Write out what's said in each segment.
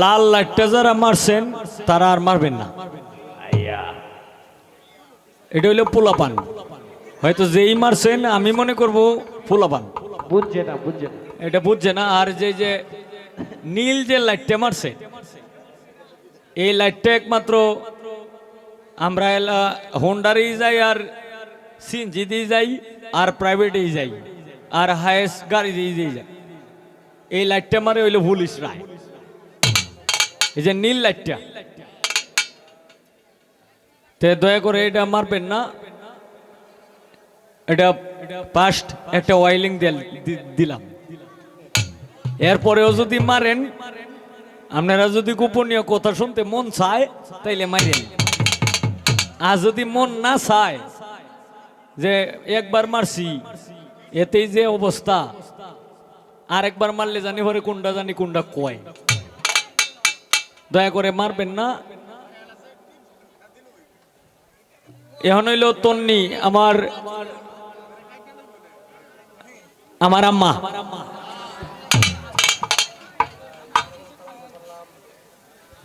লাল লাইটটা যারা মারছেন তারা আর মারবেন না। এটা হইল পোলাপান। হয়তো যেই মারছেন আমি মনে করব পোলাপান। বুঝছে না বুঝছে এটা বুঝছে না আর যে যে নীল যে লাইটটা মারছে এই লাইটটা একমাত্র আমরা এলা হোন্ডারেই যাই আর সিএনজি দিয়ে যাই আর প্রাইভেটেই যাই আর হায়েস্ট গাড়ি দিয়ে দিয়ে যাই। এই লাইটটা মারে হইল পুলিশ রায়। এই যে নীল লাইটটা। তে দয়া করে এটা মারবেন না। এটা ফার্স্ট একটা ওয়াইলিং দিলাম। এরপরেও যদি মারেন, আপনারা যদি গোপনীয় কথা শুনতে মন চায়, তাইলে মারেন। আর যদি মন না চায়, যে একবার মারছি, এতেই যে অবস্থা। আর একবার মারলে জানি পরে কোনটা জানি কোনটা কয়। দয়া করে মারবেন না। এখন হইল তন্নি, আমার আমার আম্মা।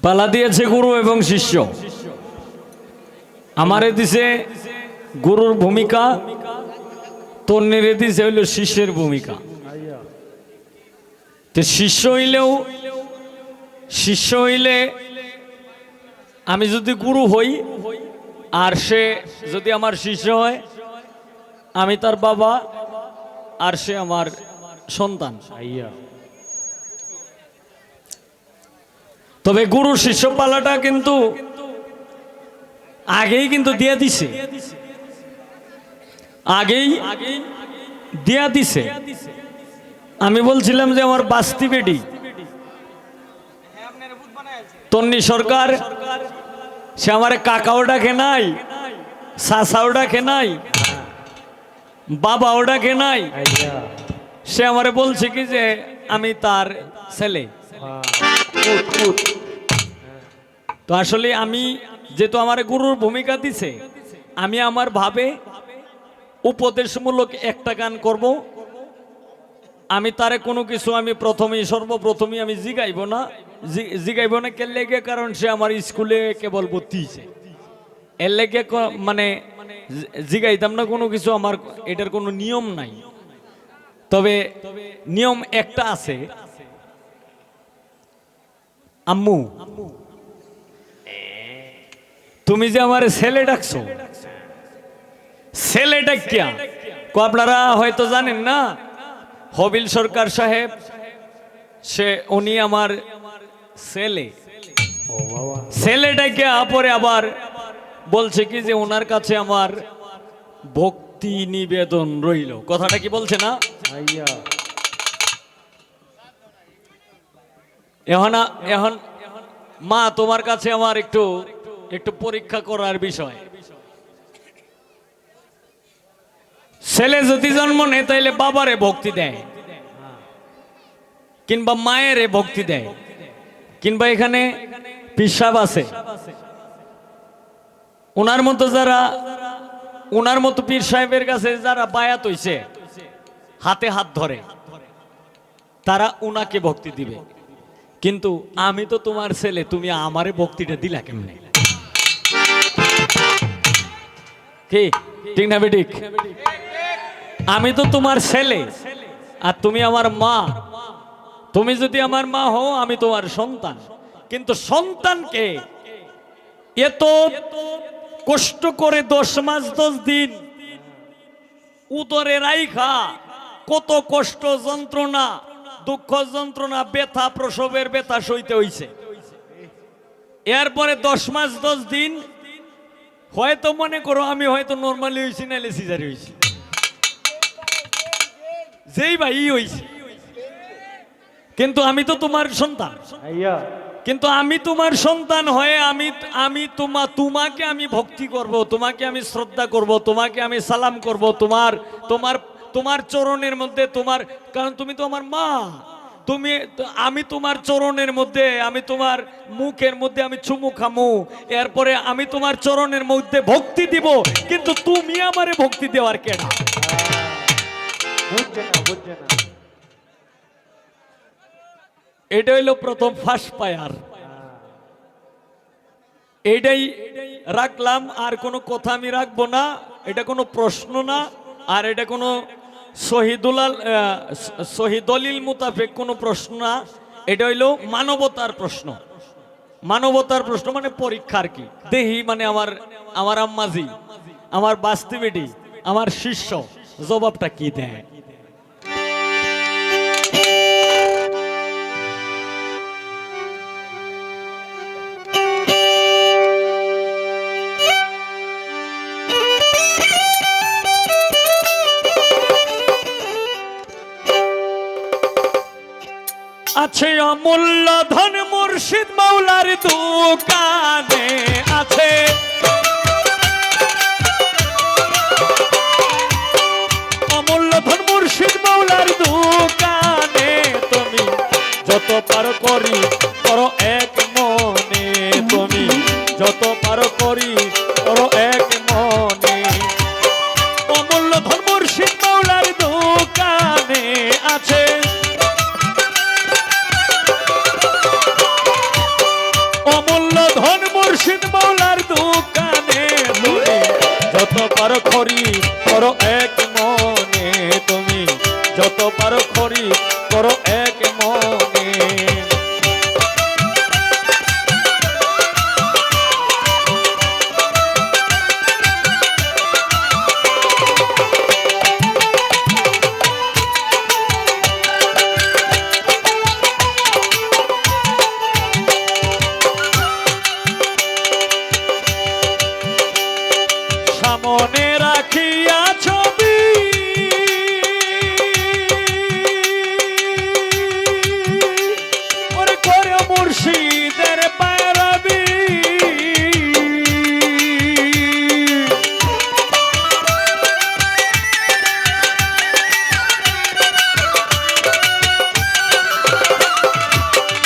পালা দিয়েছে গুরু এবং শিষ্য। আমারে দিছে গুরুর ভূমিকা, তন্নিরে দিছে হইল শিষ্যের ভূমিকা। তো শিষ্য হইলেও শিষ্য হইলে আমি যদি গুরু হই আর সে যদি আমার শিষ্য হয় আমি তার বাবা আর সে আমার সন্তান। তবে গুরু শিষ্য পালাটা কিন্তু আগেই কিন্তু দিয়া দিছে। আগেই দিয়া দিছে। আমি বলছিলাম যে আমার বাস্তি বেডি। তন্নি সরকার, সে আমার কাকাও ডাকে নাই, সাসাও ডাকে নাই, বাবাও ডাকে নাই। সে আমারে বলছে কি যে, আমি তার ছেলে। তো আসলে আমি যেহেতু আমার গুরুর ভূমিকা দিছে, আমি আমার ভাবে উপদেশমূলক একটা গান করব। আমি তারে কোনো কিছু আমি প্রথমেই, সর্বপ্রথমেই আমি জিগাইব না। জিগাইব না কে লেগে? কারণ সে আমার স্কুলে কেবল ভর্তি হয়েছে এর লেগে মানে জিগাইতাম না কোনো কিছু, আমার এটার কোনো নিয়ম নাই। তবে নিয়ম একটা আছে। আম্মু, তুমি যে আমার ছেলে ডাকছো, ছেলে ডাকিয়া কো আপনারা হয়তো জানেন না, হবিল সরকার সাহেব, সে উনি আমার ছেলে। ও বাবা। ছেলে পরে আবার বলছে কি যে ওনার কাছে আমার ভক্তি নিবেদন রইল। কথাটা কি বলছে না? এখন এখন মা তোমার কাছে আমার একটু একটু পরীক্ষা করার বিষয়। ছেলে যদি জন্ম নেয় তাইলে বাবারে ভক্তি দেয়। কিংবা মায়েরে ভক্তি দেয়। কিংবা এখানে পিসাব আছে। ওনার মতো যারা ওনার মতো পীর সাহেবের কাছে যারা বায়াত হইছে, হাতে হাত ধরে, তারা উনাকে ভক্তি দিবে। কিন্তু আমি তো তোমার ছেলে, তুমি আমারে ভক্তিটা দিলা কেমনে? কি? ঠিক না আমি তো তোমার ছেলে, আর তুমি আমার মা। তুমি যদি আমার মা হও, আমি তোমার সন্তান। কিন্তু সন্তানকে এত কষ্ট করে দশ মাস, দশ দিন উদরে রাইখা, কত কষ্ট, যন্ত্রণা, দুঃখ, যন্ত্রণা, ব্যথা, প্রসবের ব্যথা সইতে হইছে। এরপরে দশ মাস, দশ দিন হয়তো মনে করো আমি হয়তো নর্মালি হয়েছি নাহলে সিজারি হয়েছি যেই ভাই হয়েছি কিন্তু আমি তো তোমার সন্তান। কিন্তু আমি তোমার সন্তান হয়ে আমি আমি তোমা তোমাকে আমি ভক্তি করব তোমাকে আমি শ্রদ্ধা করব তোমাকে আমি সালাম করব তোমার তোমার তোমার চরণের মধ্যে তোমার কারণ তুমি তো আমার মা। তুমি আমি তোমার চরণের মধ্যে আমি তোমার মুখের মধ্যে আমি চুমু খামু। এরপরে আমি তোমার চরণের মধ্যে ভক্তি দিব কিন্তু তুমি আমারে ভক্তি দেওয়ার কেনা বুঝছে না বুঝছে না। এটা হইল প্রথম ফার্স্ট পায়ার। এইটাই রাখলাম, আর কোনো কথা আমি রাখব না। এটা কোনো প্রশ্ন না, আর এটা কোনো শহীদুলাল শহীদলিল মুতাফেক কোনো প্রশ্ন না। এটা হইল মানবতার প্রশ্ন। মানবতার প্রশ্ন মানে পরীক্ষার কি? দেহি মানে আমার আমার আম্মাজি, আমার বাস্তবিটি, আমার শিষ্য। জবাবটা কি দেয়? আছে অমূল্য ধন মুর্শিদ মাওলার দোকানে আছে। অমূল্য ধন মুর্শিদ মাওলার দোকানে তুমি যত পার করি করো সামনে রাখিয়া ছবি। ওরে করে মুর্শিদের পায়রাবি।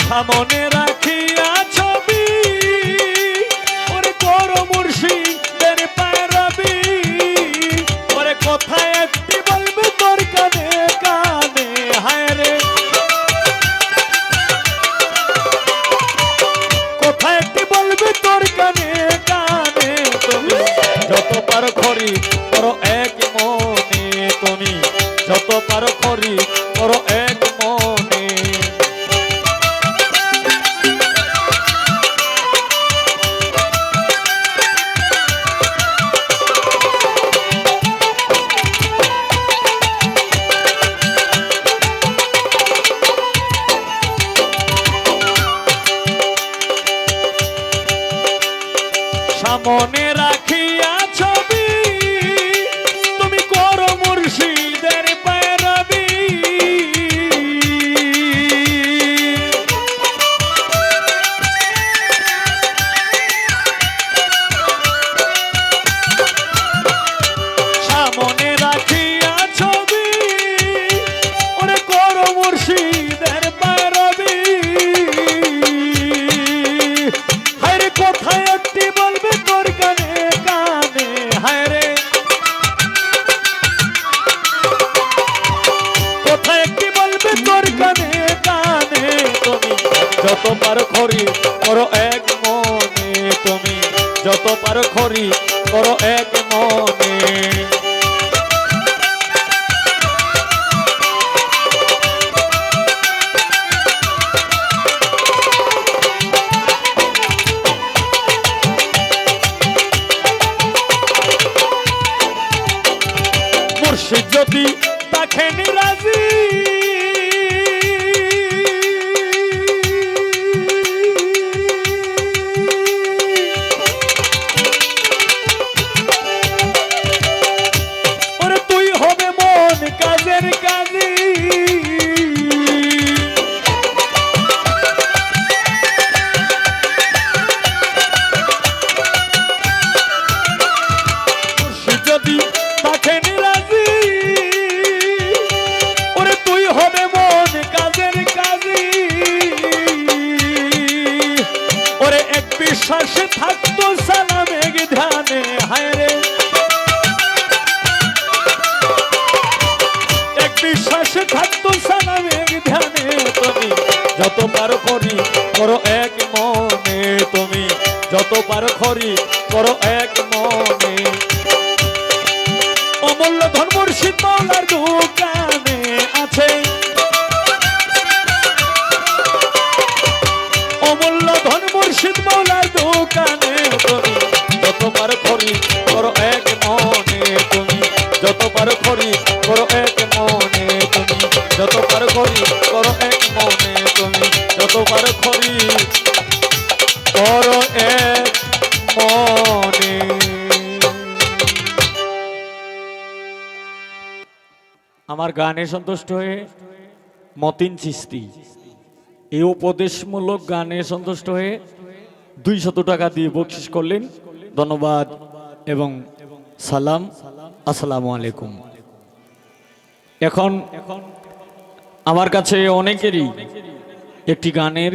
সামনে কানে তুমি যত পার খরি করো এক মনে তুমি। যত পার খরি করো এক মনে যত পার খরি করো এক মনে। তুমি যত পারো খরি করো এক মনে। অমূল্য ধন মুর্শিদ মাওলার দোকানে আছে। অমূল্য ধন মুর্শিদ মাওলার দোকানে তুমি যতবার খরি করো গানে সন্তুষ্ট হয়ে মতিন চিস্তি এই উপদেশমূলক গানে সন্তুষ্ট হয়ে দুই শত টাকা দিয়ে বকশিস করলেন। ধন্যবাদ এবং সালাম। আসসালামু আলাইকুম। এখন আমার কাছে অনেকেরই একটি গানের